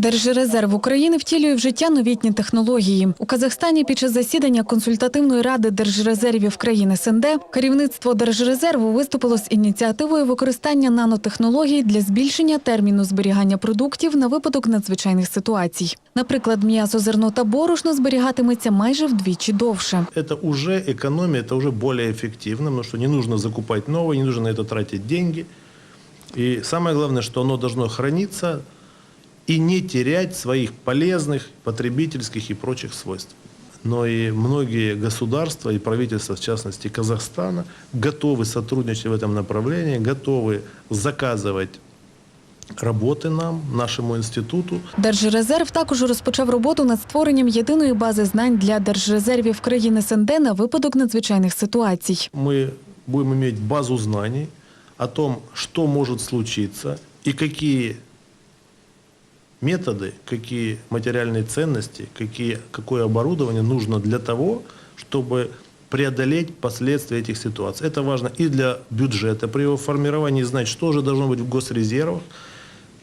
Держрезерв України втілює в життя новітні технології. У Казахстані під час засідання консультативної ради держрезервів країн СНД керівництво Держрезерву виступило з ініціативою використання нанотехнологій для збільшення терміну зберігання продуктів на випадок надзвичайних ситуацій. Наприклад, м'ясо, зерно та борошно зберігатиметься майже вдвічі довше. это уже экономия, это уже более эффективно, потому что не нужно закупать новое, не нужно на это тратить деньги. И самое главное, что оно должно храниться и не терять своих полезных потребительских и прочих свойств. Но и многие государства и правительства, в частности Казахстана, готовы сотрудничать в этом направлении, готовы заказывать работы нам, нашему институту, Держрезерв також розпочав роботу над створенням єдиної бази знань для держрезервів країн СНД на випадок надзвичайних ситуацій. мы будем иметь базу знаний о том, что может случиться и какие методы, какие материальные ценности, какие, какое оборудование нужно для того, чтобы преодолеть последствия этих ситуаций. Это важно и для бюджета при его формировании, знать, что же должно быть в госрезервах.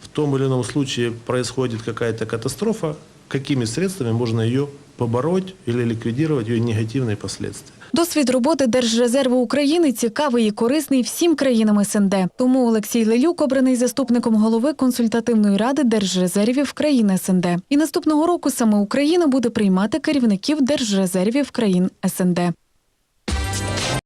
В том или ином случае происходит какая-то катастрофа, какими средствами можно ее побороть или ликвидировать ее негативные последствия. Досвід роботи Держрезерву України цікавий і корисний всім країнам СНД. Тому Олексій Лелюк обраний заступником голови консультативної ради держрезервів країн СНД. І наступного року саме Україна буде приймати керівників держрезервів країн СНД.